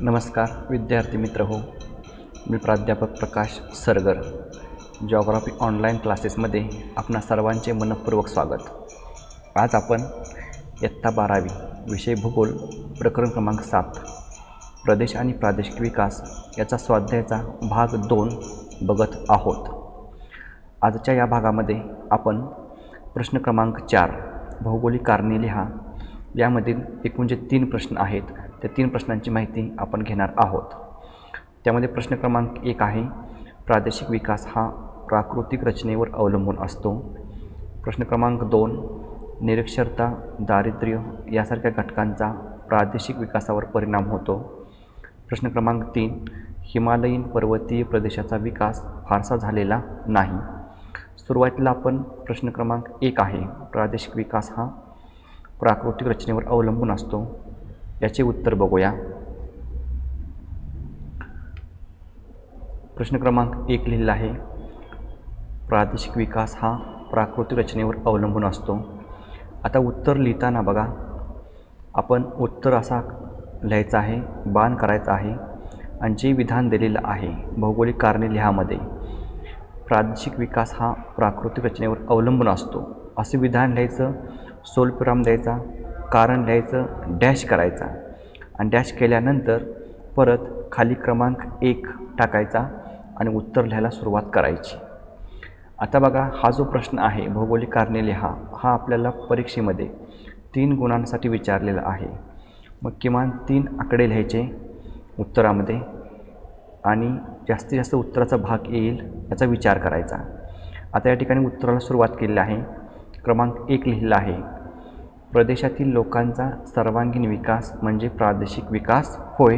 नमस्कार विद्यार्थी मित्र हो. मी प्राध्यापक प्रकाश सरगर. जॉग्राफी ऑनलाईन क्लासेसमध्ये आपणा सर्वांचे मनपूर्वक स्वागत. आज आपण इयत्ता बारावी विषय भूगोल प्रकरण क्रमांक सात प्रदेश आणि प्रादेशिक विकास याचा स्वाध्यायाचा भाग दोन बघत आहोत. आजच्या या भागामध्ये आपण प्रश्न क्रमांक चार भौगोलिक कारणे लिहा. यामधील एकूण जे तीन प्रश्न आहेत त्या तीन प्रश्नांची माहिती आपण घेणार आहोत. त्यामध्ये प्रश्न क्रमांक एक आहे प्रादेशिक विकास हा प्राकृतिक रचनेवर अवलंबून असतो. प्रश्न क्रमांक दोन निरक्षरता दारिद्र्य यासारख्या घटकांचा प्रादेशिक विकासावर परिणाम होतो. प्रश्न क्रमांक तीन हिमालयीन पर्वतीय प्रदेशाचा विकास फारसा झालेला नाही. सुरुवातीला आपण प्रश्न क्रमांक एक आहे प्रादेशिक विकास हा प्राकृतिक रचनेवर अवलंबून असतो. याचे उत्तर बघूया. प्रश्न क्रमांक एक लिहिलेला आहे. प्रादेशिक विकास हा प्राकृतिक रचनेवर अवलंबून असतो. आता उत्तर लिहिताना बघा. आपण उत्तर असा लिहायचा आहे बाण करायचा आहे आणि जे विधान दिलेलं आहे भौगोलिक कारणे लिहामध्ये. प्रादेशिक विकास हा प्राकृतिक रचनेवर अवलंबून असतो. असे विधान लिहायचं सोलपुराम द्यायचा कारण लिहायचं डॅश करायचा. आणि डॅश केल्यानंतर परत खाली क्रमांक एक टाकायचा आणि उत्तर लिहायला सुरुवात करायची. आता बघा हा जो प्रश्न आहे भौगोलिक कारणे लिहा हा आपल्याला परीक्षेमध्ये तीन गुणांसाठी विचारलेला आहे. मग किमान तीन आकडे लिहायचे उत्तरामध्ये आणि जास्तीत जास्त उत्तराचा भाग येईल याचा विचार करायचा. आता या ठिकाणी उत्तराला सुरुवात केलेली आहे. क्रमांक एक लिहिलेला आहे. प्रदेशातील लोकांचा सर्वांगीण विकास म्हणजे प्रादेशिक विकास होय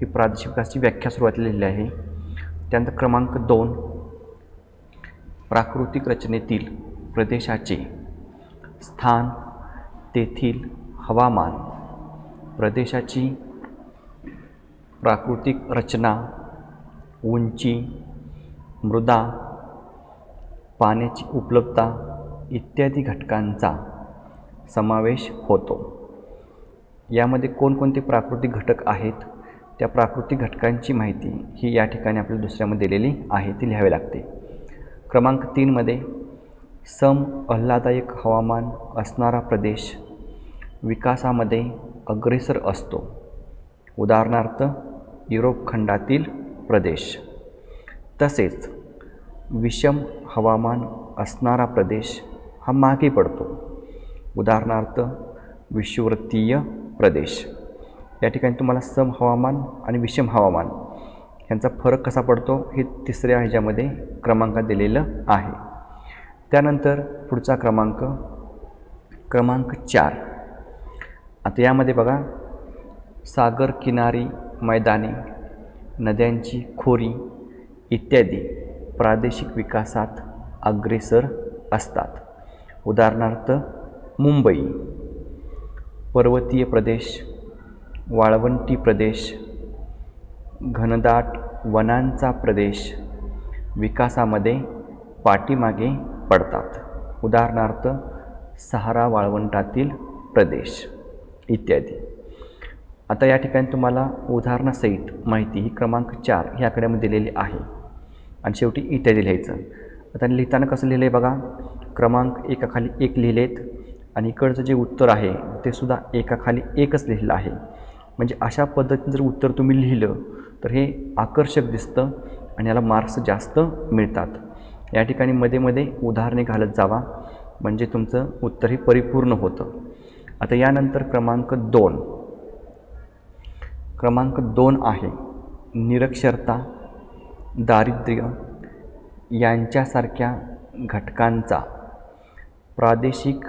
ही प्रादेशिक विकासची व्याख्या सुरुवातीला लिहिली आहे. त्यानंतर क्रमांक दोन प्राकृतिक रचनेतील प्रदेशाचे स्थान तेथील हवामान. प्रदेशाची प्राकृतिक रचना उंची मृदा पाण्याची उपलब्धता इत्यादी घटकांचा समावेश होतो. यामध्ये कोणकोणते प्राकृतिक घटक आहेत? त्या प्राकृतिक घटकांची माहिती ही या ठिकाणी आपल्याला दुसऱ्यामध्ये दिलेली आहे ती लिहावी लागते. क्रमांक तीनमध्ये सम आल्हादायक हवामान असणारा प्रदेश विकासामध्ये अग्रेसर असतो. उदाहरणार्थ युरोप खंडातील प्रदेश. तसेच विषम हवामान असणारा प्रदेश हा मागे पडतो. उदाहरणार्थ विषुवृत्तीय प्रदेश. या ठिकाणी तुम्हाला सम हवामान आणि विषम हवामान यांचा फरक कसा पडतो हे तिसऱ्या ह्याच्यामध्ये क्रमांकात दिलेलं आहे. त्यानंतर पुढचा क्रमांक क्रमांक चार. आता यामध्ये बघा सागर किनारी मैदाने नद्यांची खोरी इत्यादी प्रादेशिक विकासात अग्रेसर असतात. उदाहरणार्थ मुंबई पर्वतीय प्रदेश वाळवंटी प्रदेश घनदाट वनांचा प्रदेश विकासामध्ये पाठीमागे पडतात. उदाहरणार्थ सहारा वाळवंटातील प्रदेश इत्यादी. आता या ठिकाणी तुम्हाला उदाहरणासहित माहिती ही क्रमांक चार ही आकड्यामध्ये दिलेली आहे. आणि शेवटी इत्यादी लिहायचं. आता लिहिताना कसं लिहिलं आहे बघा. क्रमांक एकाखाली एक लिहिलेत. आणि इकडचं जे उत्तर आहे ते सुद्धा एकाखाली एकच लिहिलं आहे. म्हणजे अशा पद्धतीने जर उत्तर तुम्ही लिहिलं तर हे आकर्षक दिसतं आणि याला मार्क्स जास्त मिळतात. या ठिकाणी मध्ये मध्ये उदाहरणे घालत जावा. म्हणजे तुमचं उत्तर हे परिपूर्ण होतं. आता यानंतर क्रमांक दोन. क्रमांक दोन आहे निरक्षरता दारिद्र्य यांच्यासारख्या घटकांचा प्रादेशिक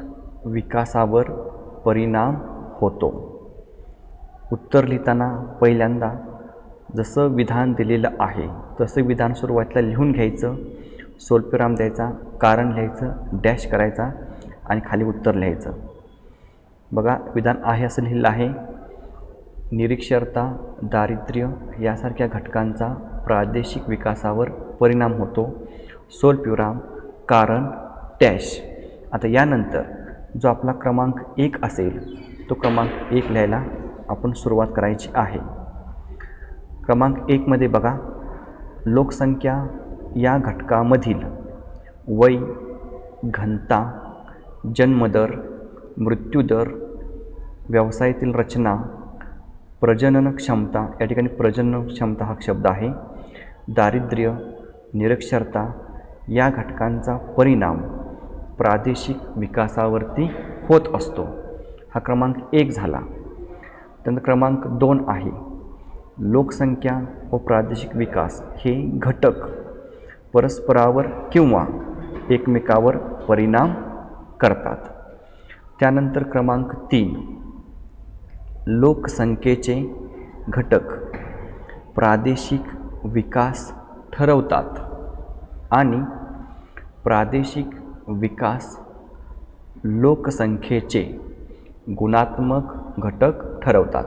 विकासावर परिणाम होतो. उत्तर लिहिताना पहिल्यांदा जसं विधान दिलेलं आहे तसं विधान सुरुवातीला लिहून घ्यायचं सोलपेराम द्यायचा कारण लिहायचं डॅश करायचा आणि खाली उत्तर लिहायचं. बघा विधान आहे असं लिहिलं आहे. निरीक्षरता दारिद्र्य यासारख्या घटकांचा प्रादेशिक विकासावर परिणाम होतो. सोलप्युराम कारण डॅश. आता यानंतर जो आपला क्रमांक एक असेल तो क्रमांक एक लिहायला आपण सुरुवात करायची आहे. क्रमांक एकमध्ये बघा लोकसंख्या या घटकामधील वय घनता जन्मदर मृत्यूदर व्यवसायातील रचना प्रजनन क्षमता या ठिकाणी प्रजनन क्षमता हा शब्द आहे दारिद्र्य निरक्षरता या घटकांचा परिणाम प्रादेशिक विकासावरती होत असतो. हा क्रमांक एक झाला. त्यानंतर क्रमांक दोन आहे. लोकसंख्या व प्रादेशिक विकास हे घटक परस्परावर किंवा एकमेकावर परिणाम करतात. त्यानंतर क्रमांक तीन लोकसंख्येचे घटक प्रादेशिक विकास ठरवतात आणि प्रादेशिक विकास लोकसंख्येचे गुणात्मक घटक ठरवतात.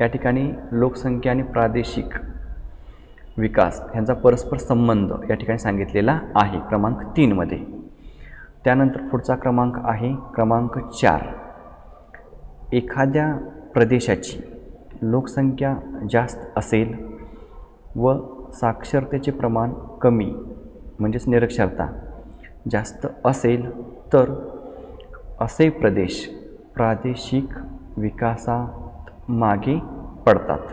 या ठिकाणी लोकसंख्या आणि प्रादेशिक विकास ह्यांचा परस्पर संबंध या ठिकाणी सांगितलेला आहे क्रमांक तीनमध्ये त्यानंतर पुढचा क्रमांक आहे क्रमांक चार. एखाद्या प्रदेशाची लोकसंख्या जास्त असेल व साक्षरतेचे प्रमाण कमी म्हणजेच निरक्षरता जास्त असेल तर असे प्रदेश प्रादेशिक विकासात मागे पडतात.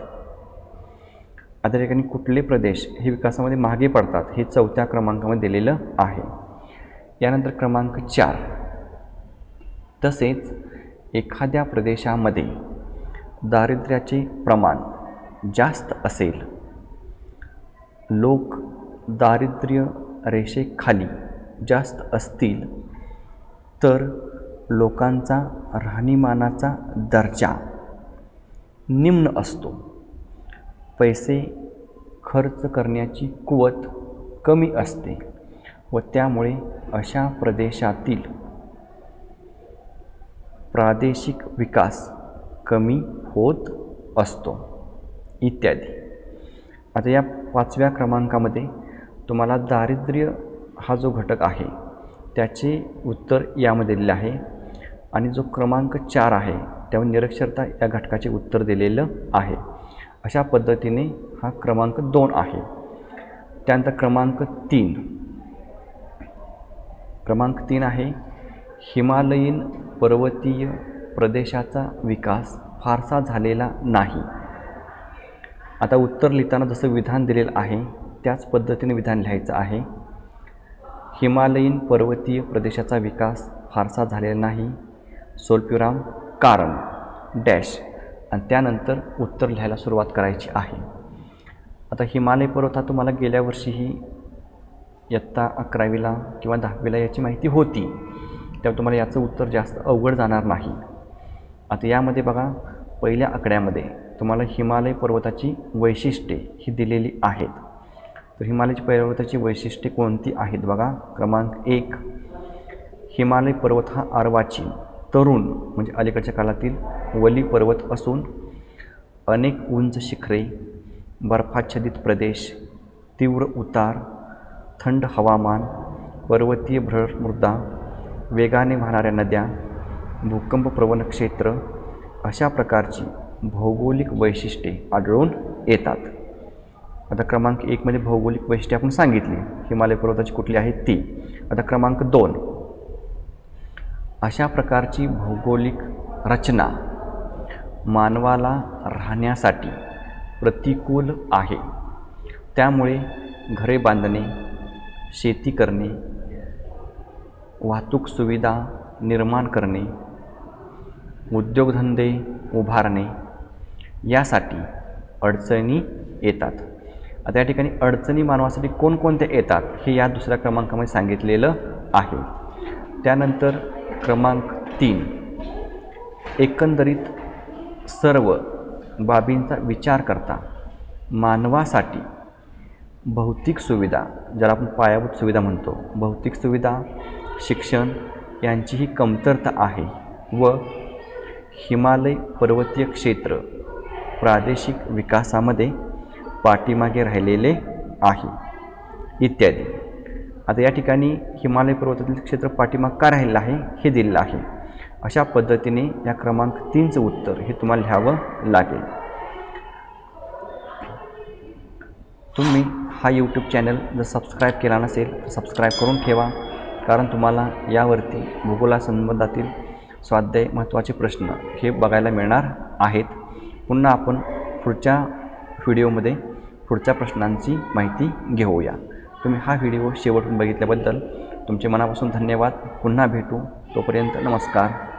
आता ठिकाणी कुठले प्रदेश हे विकासामध्ये मागे पडतात हे चौथ्या क्रमांकामध्ये दिलेलं आहे. यानंतर क्रमांक चार. तसेच एखाद्या प्रदेशामध्ये दारिद्र्याचे प्रमाण जास्त असेल लोक दारिद्र्य रेषेखाली जास्त असतील तर लोकांचा राहणीमानाचा दर्जा निम्न असतो. पैसे खर्च करण्याची कुवत कमी असते व त्यामुळे अशा प्रदेशातील प्रादेशिक विकास कमी होत असतो. इत्यादी. आता या पाचव्या क्रमांकामध्ये तुम्हाला दारिद्र्य हा जो घटक आहे त्याचे उत्तर यामध्ये दिलेले आहे. आणि जो क्रमांक चार आहे त्यावर निरक्षरता या घटकाचे उत्तर दिलेलं आहे. अशा पद्धतीने हा क्रमांक दोन आहे. त्यानंतर क्रमांक तीन. क्रमांक तीन आहे हिमालयीन पर्वतीय प्रदेशाचा विकास फारसा झालेला नाही. आता उत्तर लिहिताना जसं विधान दिलेलं आहे त्याच पद्धतीने विधान लिहायचं आहे. हिमालयीन पर्वतीय प्रदेशाचा विकास फारसा झालेला नाही. सोलप्युराम कारण डॅश आणि त्यानंतर उत्तर लिहायला सुरुवात करायची आहे. आता हिमालय पर्वत हा तुम्हाला गेल्या वर्षीही इयत्ता अकरावीला किंवा दहावीला याची माहिती होती. त्यामुळे तुम्हाला याचं उत्तर जास्त अवघड जाणार नाही. आता यामध्ये बघा पहिल्या आकड्यामध्ये तुम्हाला हिमालय पर्वताची वैशिष्ट्ये ही दिलेली आहेत. तर हिमालय पर्वताची वैशिष्ट्ये कोणती आहेत बघा? क्रमांक एक हिमालय पर्वत हा आर्वाची तरुण म्हणजे अलीकडच्या काळातील वली पर्वत असून अनेक उंच शिखरे बर्फाच्छादित प्रदेश तीव्र उतार थंड हवामान पर्वतीय भ्रमृदा वेगाने वाहणाऱ्या नद्या भूकंपप्रवण क्षेत्र अशा प्रकारची भौगोलिक वैशिष्ट्ये आढळून येतात. आता क्रमांक एकमध्ये भौगोलिक वैशिष्ट्ये आपण सांगितली. हिमालय पर्वताची कुठली आहेत ती. आता क्रमांक दोन. अशा प्रकारची भौगोलिक रचना मानवाला राहण्यासाठी प्रतिकूल आहे. त्यामुळे घरे बांधणे शेती करणे वाहतूक सुविधा निर्माण करणे उद्योगधंदे उभारणे यासाठी अडचणी येतात. आता या ठिकाणी अडचणी मानवासाठी कोणकोणत्या येतात हे या दुसऱ्या क्रमांकामध्ये सांगितलेलं आहे. त्यानंतर क्रमांक तीन एकंदरीत सर्व बाबींचा विचार करता मानवासाठी भौतिक सुविधा ज्याला आपण पायाभूत सुविधा म्हणतो. भौतिक सुविधा शिक्षण यांचीही कमतरता आहे व हिमालय पर्वतीय क्षेत्र प्रादेशिक विकासामध्ये पाठीमागे राहिलेले आहे. इत्यादी. आता या ठिकाणी हिमालय पर्वतातील क्षेत्र पाठीमाग का राहिलेलं आहे? हे दिलेलं आहे. अशा पद्धतीने या क्रमांक तीनचं उत्तर हे तुम्हाला लिहावं लागेल. तुम्ही हा यूट्यूब चॅनल जर सबस्क्राईब केला नसेल तर सबस्क्राईब करून ठेवा. कारण तुम्हाला यावरती भूगोलासंबंधातील स्वाध्याय महत्त्वाचे प्रश्न हे बघायला मिळणार आहेत. पुन्हा आपण पुढच्या व्हिडिओमध्ये पुढच्या प्रश्नांची माहिती घेऊया. तुम्ही हा व्हिडिओ शेवटून बघितल्याबद्दल तुमचे मनापासून धन्यवाद. पुन्हा भेटू. तोपर्यंत नमस्कार.